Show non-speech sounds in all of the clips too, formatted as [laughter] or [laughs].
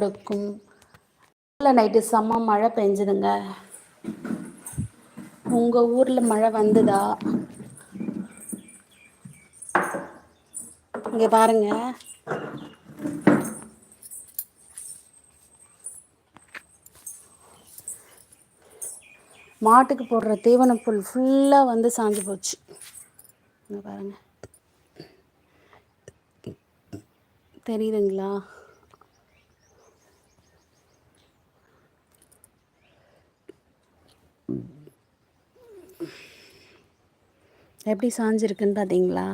இருக்கும். ஊரில் நைட்டு செம்ம மழை பெஞ்சுதுங்க. உங்க ஊர்ல மழை வந்துதா? இங்க பாருங்க. மாட்டுக்கு போடுற தீவன புல் ஃபுல்லாக வந்து சாஞ்சு போச்சு. இங்க பாருங்க. தெரியுதுங்களா? எப்படி சாஞ்சிருக்குன்னு பார்த்தீங்களா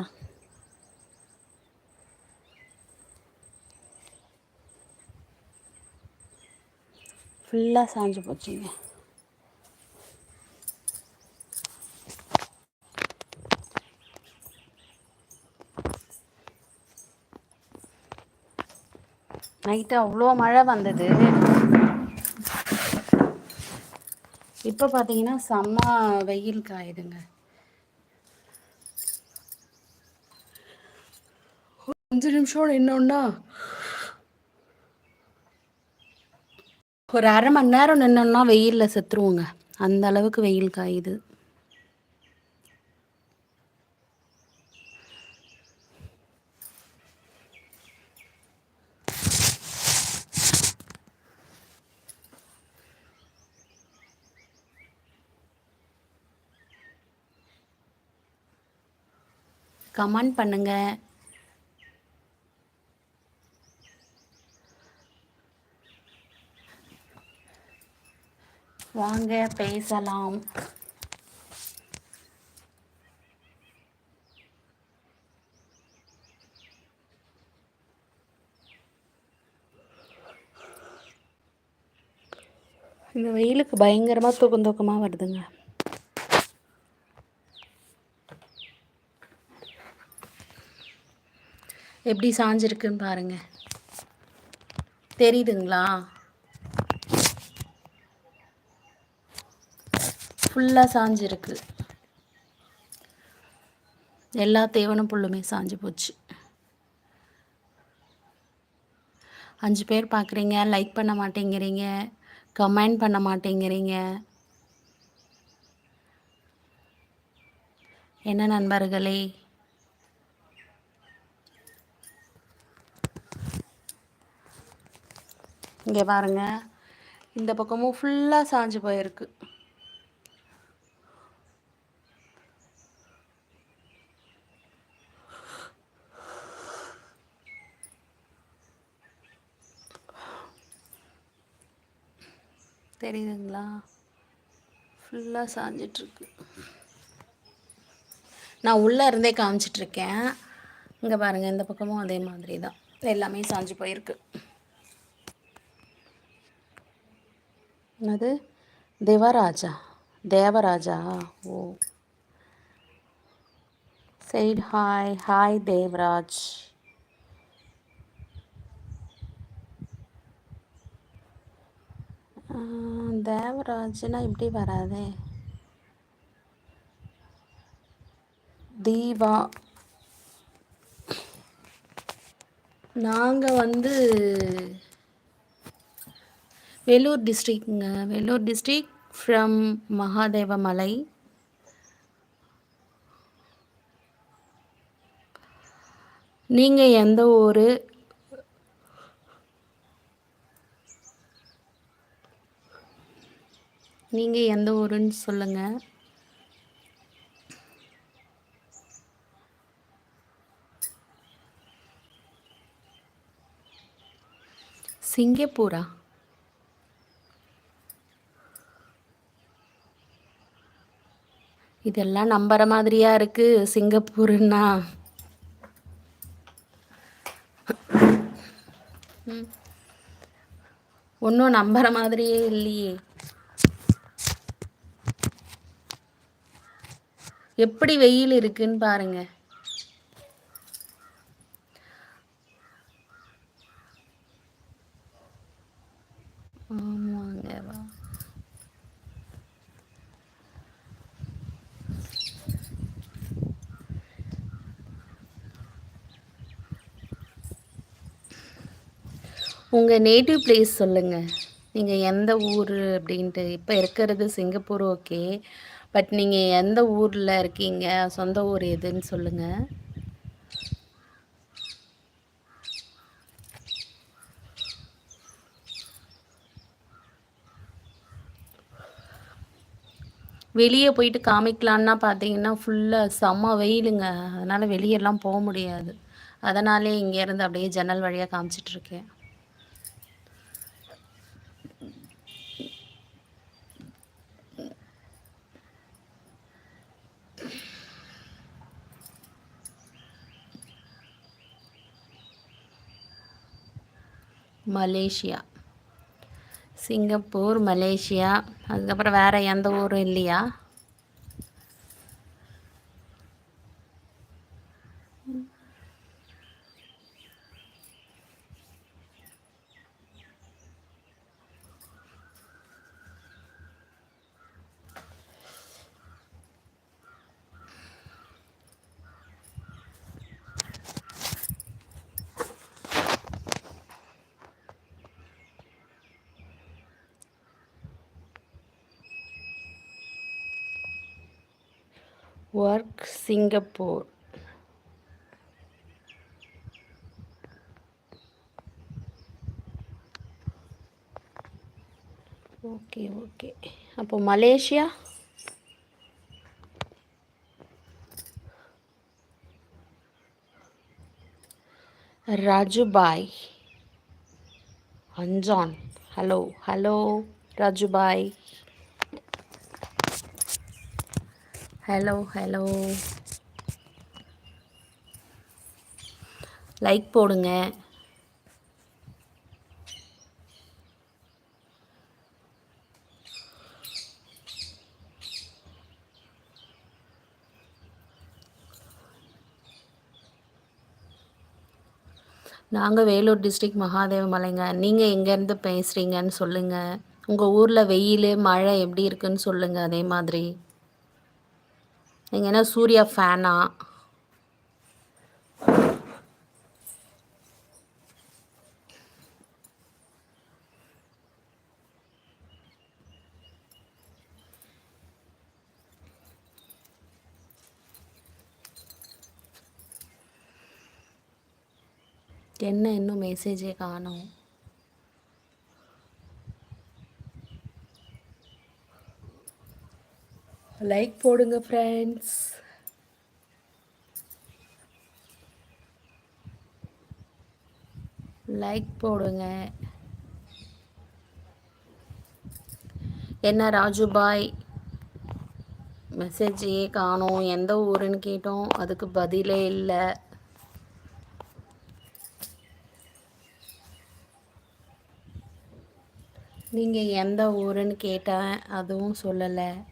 ஃபுல்லாக சாஞ்சு போச்சுங்க. நைட்டு அவ்வளோ மழை வந்தது. இப்போ பார்த்தீங்கன்னா செம்ம வெயில் காயுதுங்க. அஞ்சு நிமிஷம் நின்னோன்னா ஒரு அரை மணி நேரம் நின்னோம்னா வெயிலில் செத்துருவோங்க. அந்த அளவுக்கு வெயில் காயுது. கமெண்ட் பண்ணுங்க. வாங்க பேசலாம். இந்த வெயிலுக்கு பயங்கரமாக தூக்கம் தூக்கமாக வருதுங்க. எப்படி சாஞ்சிருக்குன்னு பாருங்கள் தெரியுதுங்களா? ஃபுல்லாக சாஞ்சிருக்கு. எல்லா தேவன புல்லுமே சாஞ்சு போச்சு. அஞ்சு பேர் பார்க்குறீங்க லைக் பண்ண மாட்டேங்கிறீங்க கமெண்ட் பண்ண மாட்டேங்கிறீங்க. என்ன நண்பர்களே? இங்கே பாருங்க. இந்த பக்கமும் ஃபுல்லாக சாஞ்சு போயிருக்கு. தெரியுதுங்களா? ஃபுல்லாக சாஞ்சிட்ருக்கு. நான் உள்ளே இருந்தே காமிச்சிட்ருக்கேன். இங்கே பாருங்கள் இந்த பக்கமும் அதே மாதிரி தான். எல்லாமே சாஞ்சு போயிருக்கு. என்னது? தேவராஜா? தேவராஜா? ஓ. சைட் ஹாய் ஹாய் தேவராஜ். தேவராஜ்னா இப்படி வராதே. தீபா. நாங்கள் வந்து வேலூர் டிஸ்ட்ரிக்ங்க வேலூர் டிஸ்ட்ரிக் ஃப்ரம் மகாதேவமலை. நீங்கள் எந்த ஊர்? நீங்கள் எந்த ஊருன்னு சொல்லுங்கள் சிங்கப்பூரா? இதெல்லாம் நம்புற மாதிரியா இருக்கு சிங்கப்பூருன்னா? ஒன்றும் நம்புற மாதிரியே இல்லையே. எப்படி வெயில் இருக்குன்னு பாருங்க. ஆமாங்க. உங்க உங்கள் நேட்டிவ் பிளேஸ் சொல்லுங்கள் நீங்கள் எந்த ஊர் அப்படின்ட்டு. இப்போ இருக்கிறது சிங்கப்பூர் ஓகே பட் நீங்கள் எந்த ஊரில் இருக்கீங்க? சொந்த ஊர் எதுன்னு சொல்லுங்கள் வெளியே போயிட்டு காமிக்கலான்னா பார்த்தீங்கன்னா ஃபுல்லாக செம்ம வெயிலுங்க. அதனால் வெளியெல்லாம் போக முடியாது. அதனாலே இங்கேருந்து அப்படியே ஜன்னல் வழியாக காமிச்சிட்ருக்கேன் மலேசியா. Singapore Malaysia. அதுக்கப்புறம் வேறு எந்த ஊரும் இல்லையா? ஒர்க் சிங்கப்பூர் ஓகே ஓகே அப்போ Malaysia Rajubhai Anjaan hello hello Rajubhai hello hello like போடுங்க. நாங்கள் வேலூர் டிஸ்ட்ரிக்ட் மகாதேவ மலைங்க. நீங்கள் எங்கேருந்து பேசுகிறீங்கன்னு சொல்லுங்கள் உங்கள் ஊரில் வெயில் மழை எப்படி இருக்குன்னு சொல்லுங்கள் அதே மாதிரி. நீங்கள் என்ன சூர்யா ஃபேனா என்ன இன்னும் மெசேஜே காணும்? லைக் போடுங்க ஃப்ரெண்ட்ஸ் லைக் போடுங்க. என்ன ராஜுபாய்? மெசேஜே காணோம். எந்த ஊருன்னு கேட்டோம். அதுக்கு பதிலே இல்லை. நீங்கள் எந்த ஊருன்னு கேட்டேன் அதுவும் சொல்லலை.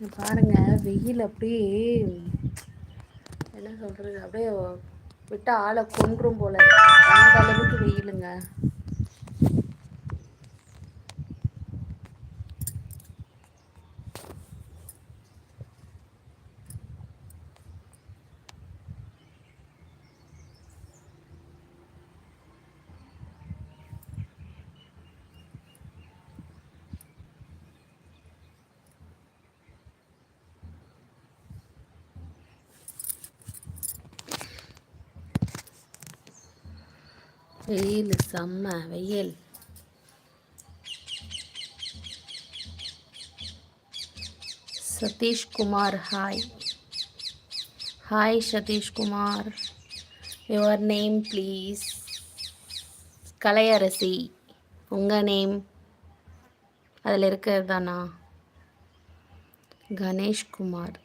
பாருங்க வெயில் அப்படியே என்ன சொல்கிறது அப்படியே விட்டு ஆளை கொன்றும் போல அந்த அளவுக்கு வெயிலுங்க. வெயில் செம்ம வெயில். Sathishkumar hi hi Sathishkumar. Your name please Kalaiyarasi. உங்கள் நேம் அதில் இருக்கிறது தானா? கணேஷ்குமார்.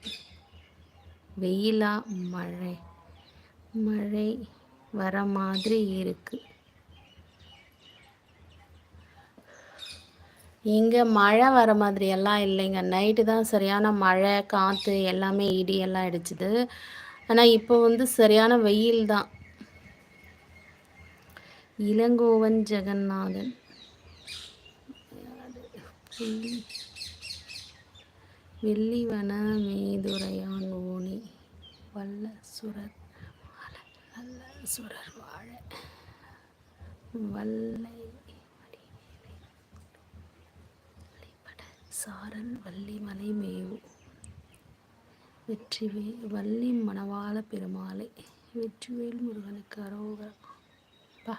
வெயிலா மழை. மழை வர மாதிரி இருக்குது இங்கே மழை வர மாதிரியெல்லாம் இல்லைங்க. நைட்டு தான் சரியான மழை காற்று எல்லாமே இடி எல்லாம் அடிச்சுது. ஆனால் இப்போ வந்து சரியான வெயில் தான். இளங்கோவன் ஜெகநாதன். வெள்ளிவன மேதுரையான் ஓனி. வல்ல சுரர் வல்ல சுரர் வாழ வல்லை சாரன் வள்ளிமலை மேவு வெற்றிவே வள்ளி மணவாள பெருமாளை வெற்றிவேல் முருகனுக்கு அரோகம் பா.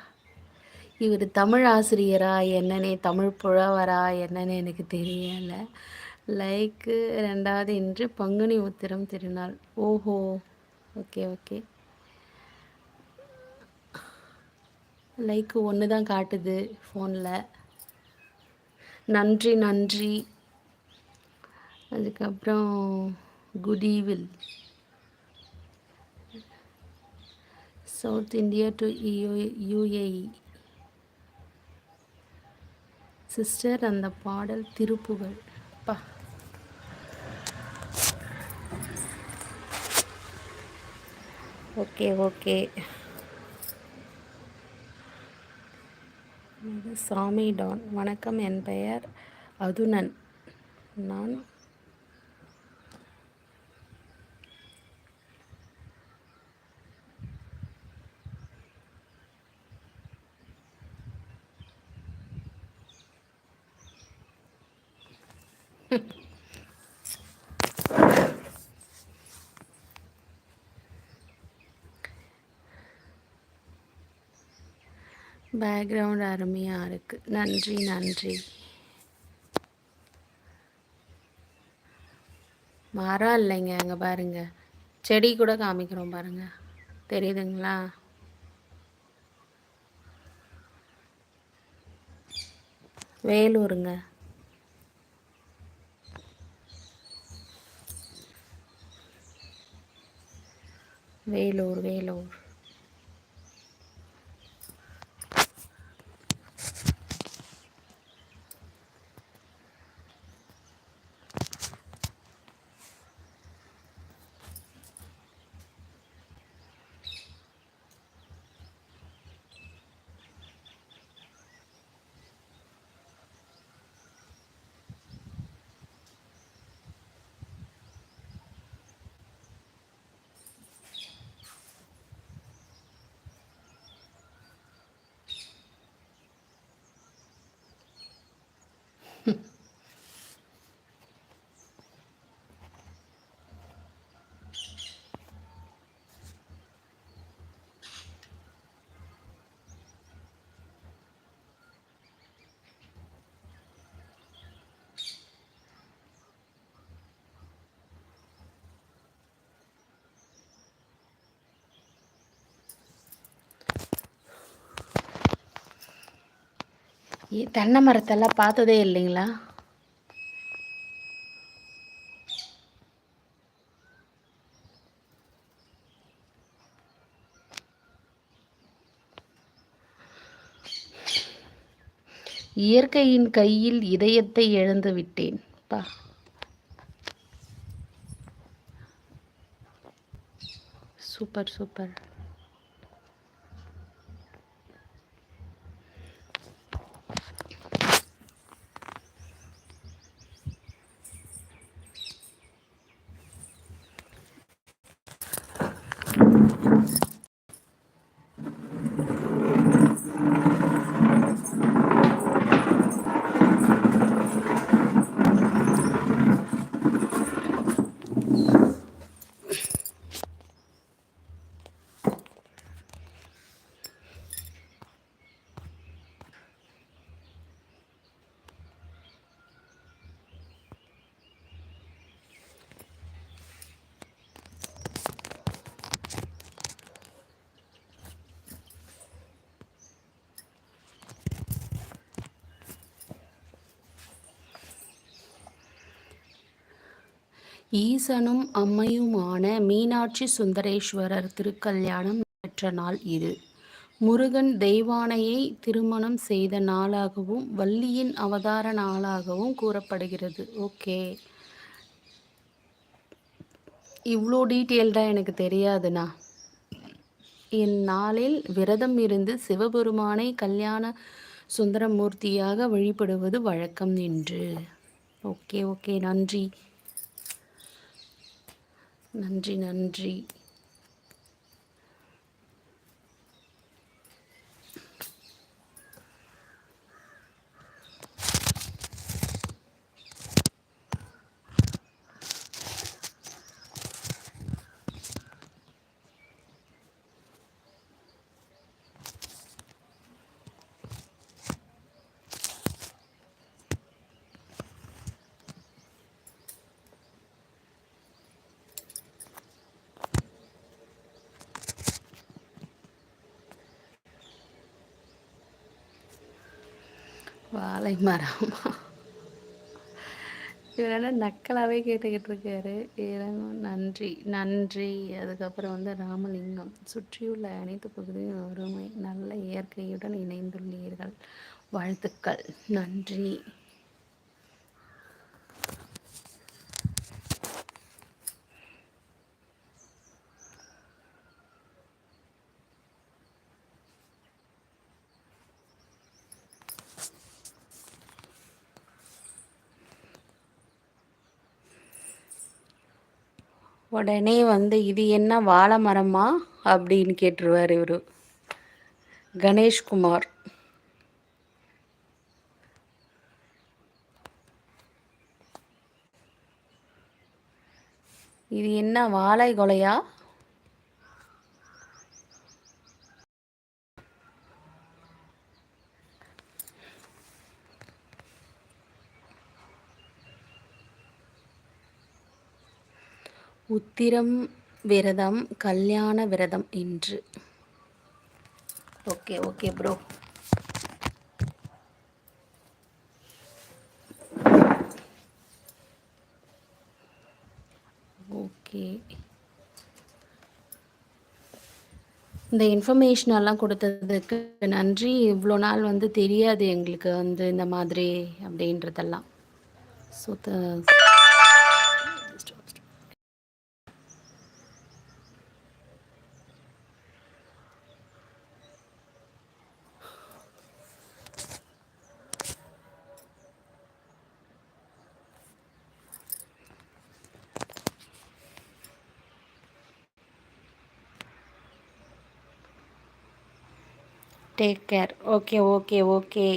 இவர் தமிழ் ஆசிரியரா என்னன்னே தமிழ் புழவரா என்னன்னு எனக்கு தெரியலை. லைக்கு ரெண்டாவது இன்று பங்குனி உத்திரம் திருநாள். ஓஹோ. Okay okay. லைக்கு ஒன்று தான் காட்டுது ஃபோனில். நன்றி நன்றி. அதுக்கப்புறம் good evil. South India to UAE. Sister அந்த பாடல் திருப்புகழ் பா. Okay okay. சாமி டான். வணக்கம் என் பெயர் அதுனன் நான் பேக்ரவுண்ட் அருமையாக இருக்குது நன்றி நன்றி. மரம் இல்லைங்க அங்கே பாருங்கள் செடி கூட காமிக்கிறோம் பாருங்கள் தெரியுதுங்களா? வேலூருங்க. வேலூர் வேலூர். தென்னை மரத்தெல்லாம் பார்த்ததே இல்லைங்களா? இயற்கையின் கையில் இதயத்தை இழந்து விட்டேன். பா. Super super. ஈசனும் அம்மையுமான மீனாட்சி சுந்தரேஸ்வரர் திருக்கல்யாணம் பெற்ற நாள் இது. முருகன் தெய்வானையை திருமணம் செய்த நாளாகவும் வள்ளியின் அவதார நாளாகவும் கூறப்படுகிறது. ஓகே. இவ்வளோ டீட்டெயில்டாக எனக்கு தெரியாதுண்ணா. என் நாளில் விரதம் இருந்து சிவபெருமானை கல்யாண சுந்தரமூர்த்தியாக வழிபடுவது வழக்கம் என்று. Okay okay. நன்றி. நன்றி நன்றி. வாழை இவர் என்ன நக்கலாவே கேட்டுக்கிட்டு இருக்காரு இறங்கும் நன்றி நன்றி. அதுக்கப்புறம் வந்து ராமலிங்கம். சுற்றியுள்ள அனைத்து பகுதியும் அருமை நல்ல இயற்கையுடன் இணைந்துள்ளீர்கள். வாழ்த்துக்கள். நன்றி. உடனே வந்து இது என்ன வாழை மரமா? அப்படின்னு கேட்டுருவார் இவர். கணேஷ்குமார் இது என்ன வாழை கொலையா? உத்திரம் விரதம் கல்யாண விரதம் என்று. Okay okay bro okay. இந்த இன்ஃபர்மேஷன் எல்லாம் கொடுத்ததுக்கு நன்றி. இவ்வளோ நாள் வந்து தெரியாது எங்களுக்கு வந்து இந்த மாதிரி அப்படின்றதெல்லாம். So take care okay okay okay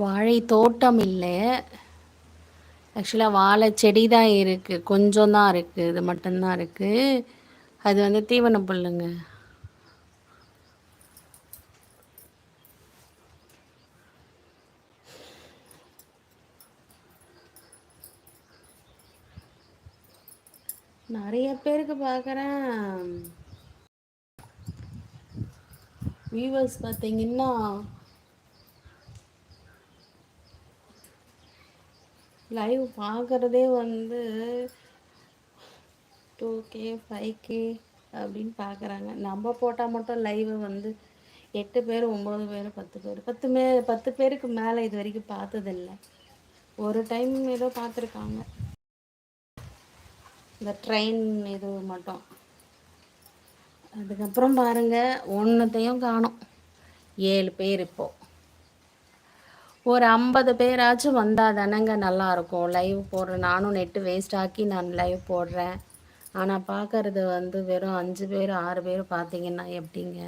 வாழை தோட்டம் இல்லை. ஆக்சுவலாக வாழை செடி தான் இருக்குது கொஞ்சம் தான் இருக்குது இது மட்டும்தான் இருக்குது அது வந்து தீவன புல்லுங்க. நிறைய பேருக்கு பார்க்குறேன். வியூவர்ஸ் பார்த்தீங்கன்னா லைவ் பார்க்குறதே வந்து டூ கே ஃபைவ் கே அப்படின்னு பார்க்குறாங்க நம்ம போட்டால் மட்டும் லைவை வந்து எட்டு பேர் ஒம்பது பேர் பத்து பேர். பத்து மே பத்து பேருக்கு மேலே இது வரைக்கும் பார்த்ததில்ல. ஒரு டைம் ஏதோ பார்த்துருக்காங்க. இந்த ட்ரெயின் இது மட்டும். அதுக்கப்புறம் பாருங்கள் ஒன்றுத்தையும் காணும். ஏழு பேர் இப்போது ஒரு ஐம்பது பேராச்சும் வந்தால் தானேங்க நல்லாயிருக்கும். லைவ் போடுறேன் நானும் நெட்டு வேஸ்ட் ஆக்கி நான் லைவ் போடுறேன். ஆனால் பார்க்கறது வந்து வெறும் அஞ்சு பேர் ஆறு பேர் பார்த்தீங்கன்னா எப்படிங்க?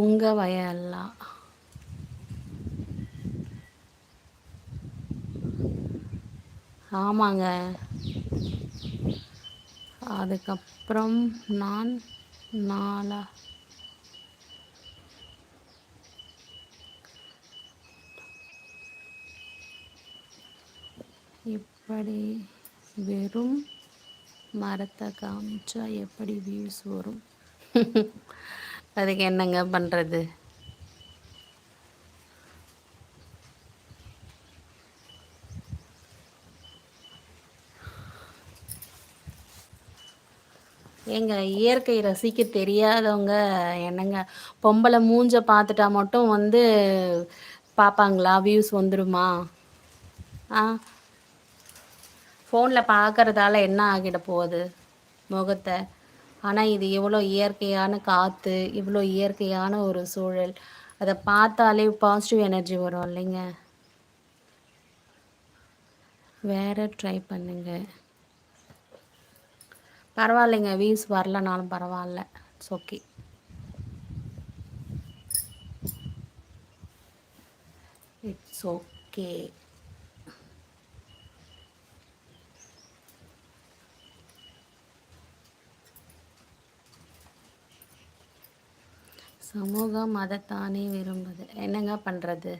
உங்கள் வயல்லாம். ஆமாங்க. அதுக்கப்புறம் நான் நாலா? இப்படி வெறும் மரத்தை காமிச்சா எப்படி வியூஸ் வரும்? [laughs] அதுக்கு என்னங்க பண்ணுறது ஏங்க இயற்கை ரசிக்க தெரியாதவங்க என்னங்க பொம்பளை மூஞ்ச பார்த்துட்டா மட்டும் வந்து பார்ப்பாங்களா? வியூஸ் வந்துடுமா ஆ? ஃபோனில் பார்க்குறதால என்ன ஆகிட போகுது? முகத்தை. ஆனால் இது எவ்வளோ இயற்கையான காற்று இவ்வளோ இயற்கையான ஒரு சூழல். அதை பார்த்தாலே பாசிட்டிவ் எனர்ஜி வரும் இல்லைங்க. வேற ட்ரை பண்ணுங்கள் பரவாயில்லைங்க வியூஸ் வரலனாலும் பரவாயில்ல. இட்ஸ் ஓகே இட்ஸ் ஓகே சமூகம் மதத்தானே விரும்புது. என்னங்க பண்ணுறது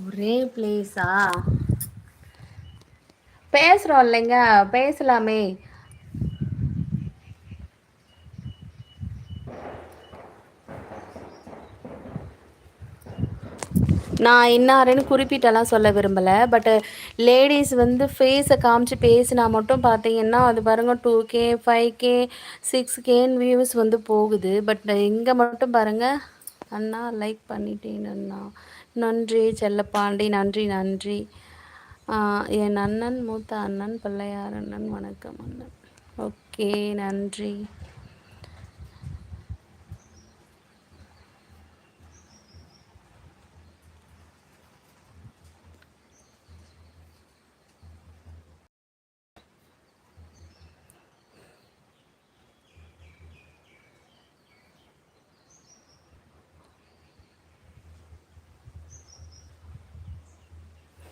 ஒரே பிளேஸா பேசுகிறோம் இல்லைங்க பேசலாமே. நான் இன்னாருன்னு குறிப்பிட்டெல்லாம் சொல்ல விரும்பலை பட்டு லேடிஸ் வந்து ஃபேஸை காமிச்சு பேசினா மட்டும் பார்த்தீங்கன்னா அது பாருங்கள் two K five K six கேன்னு views வந்து போகுது. பட் இங்கே மட்டும் பாருங்க அண்ணா லைக் பண்ணிட்டேன் அண்ணா. நன்றி செல்லப்பாண்டி நன்றி நன்றி. என் அண்ணன் மூத்த அண்ணன் பிள்ளையார் அண்ணன் வணக்கம் அண்ணன். ஓகே நன்றி.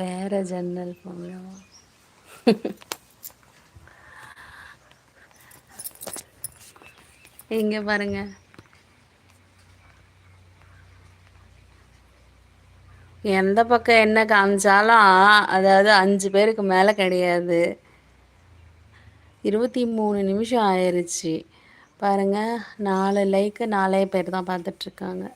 வேற ஜன்னல் போனோம் இங்க பாருங்க. எந்த பக்கம் என்ன காமிச்சாலும் அதாவது அஞ்சு பேருக்கு மேல கிடையாது. இருபத்தி மூணு நிமிஷம் ஆயிருச்சு. பாருங்க நாலு லைக்கு நாலே பேர் பார்த்துட்ருக்காங்க பாத்துட்ருக்காங்க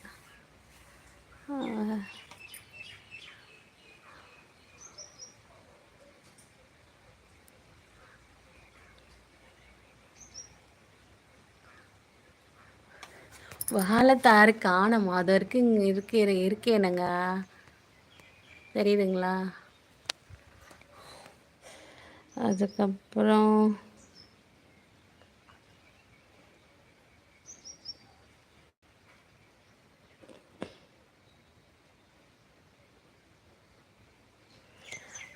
ஆ வாழத்தாரு அது வரைக்கும் இங்க இருக்கு இருக்கேனங்க தெரியுதுங்களா? அதுக்கப்புறம்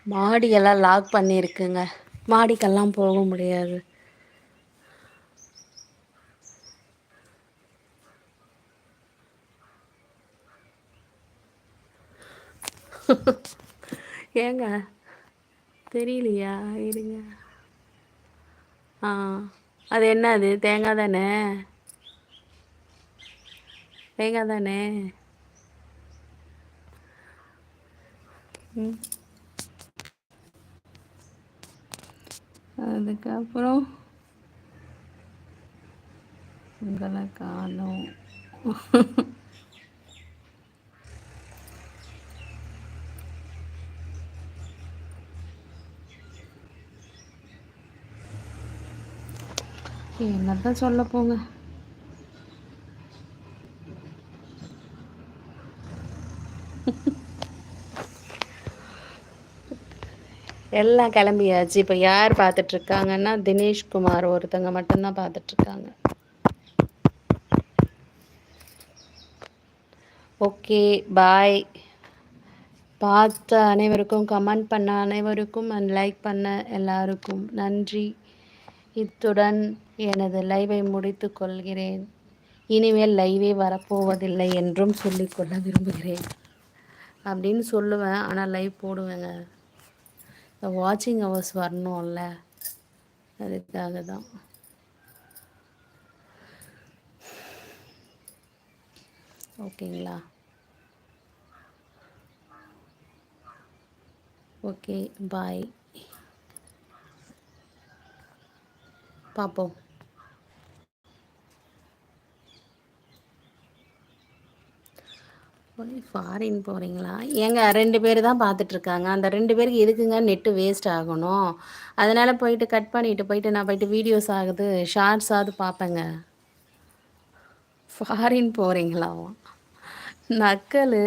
மாடியெல்லாம் லாக் பண்ணிருக்குங்க மாடிக்கெல்லாம் போக முடியாது. ஏங்க தெரியலையா? இருங்க. ஆ அது என்னது தேங்காய் தானே? தேங்காய் தானே? ம். அதுக்கப்புறோ உங்கள காணோ என்னதான் சொல்ல போங்க. எல்லாம் கிளம்பியாச்சு. இப்ப யார் பாத்துட்ருக்காங்கன்னா தினேஷ் குமார் ஒருத்தங்க மட்டும்தான் பார்த்துட்டு பாத்துட்ருக்காங்க ஓகே பாய். பார்த்த அனைவருக்கும் கமெண்ட் பண்ண அனைவருக்கும் அண்ட் லைக் பண்ண எல்லாருக்கும் நன்றி. இத்துடன் எனது லைவை முடித்து கொள்கிறேன். இனிமேல் லைவே வரப்போவதில்லை என்றும் சொல்லிக்கொள்ள விரும்புகிறேன். அப்படின்னு சொல்லுவேன் ஆனால் லைவ் போடுவேங்க. இந்த வாட்சிங் ஹவர்ஸ் வரணும்ல. அதுக்காக தான் ஓகேங்களா? ஓகே பாய் பார்ப்போம் ஃபாரின் போகிறீங்களா ஏங்க ரெண்டு பேர் தான் பார்த்துட்ருக்காங்க அந்த ரெண்டு பேருக்கு எதுக்குங்க நெட்டு வேஸ்ட் ஆகணும்? அதனால் போயிட்டு கட் பண்ணிட்டு போயிட்டு நான் போயிட்டு வீடியோஸ் ஆகுது ஷார்ட்ஸ் ஆகுது பார்ப்பேங்க ஃபாரின் போகிறீங்களா நக்கல்.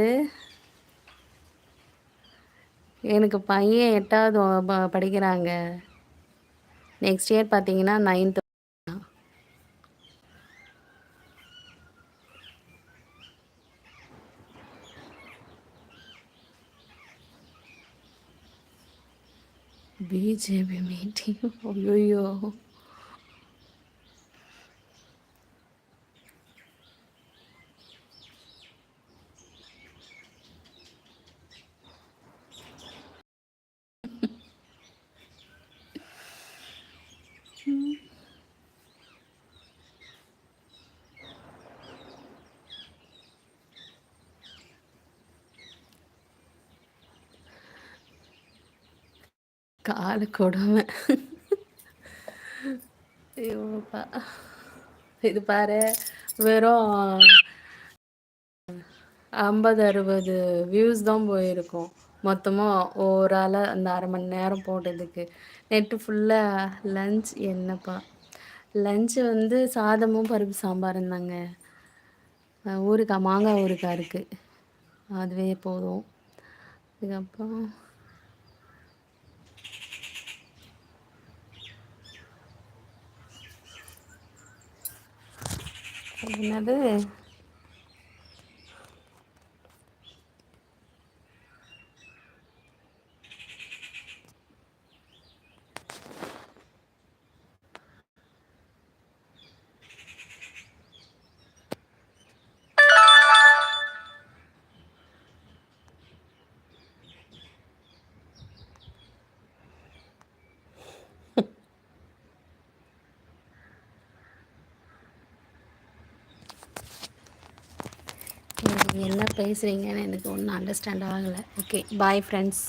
எனக்கு பையன் எட்டாவது ப- படிக்கிறாங்க. நெக்ஸ்ட் இயர் பார்த்தீங்கன்னா நைன்த்து பிஜேபி மீட்டிங் ஐயோ ஆளு கொடுமை ஐயோப்பா. இது பாரு வெறும் ஐம்பது அறுபது வியூஸ் தான் போயிருக்கும். மொத்தமாக ஒரு ஆளாக அந்த அரை மணி நேரம் போட்டதுக்கு. நெட்டு ஃபுல்லாக லஞ்ச் என்னப்பா? லஞ்சு வந்து சாதமும் பருப்பு சாம்பாரும் தாங்க. ஊருக்கா மாங்காய் ஊருக்கா இருக்குது அதுவே போதும். இதுக்கப்புறம் என்னது நீங்க என்ன பேசுகிறீங்கன்னு எனக்கு ஒன்றும் அண்டர்ஸ்டாண்ட் ஆகலை. Okay bye friends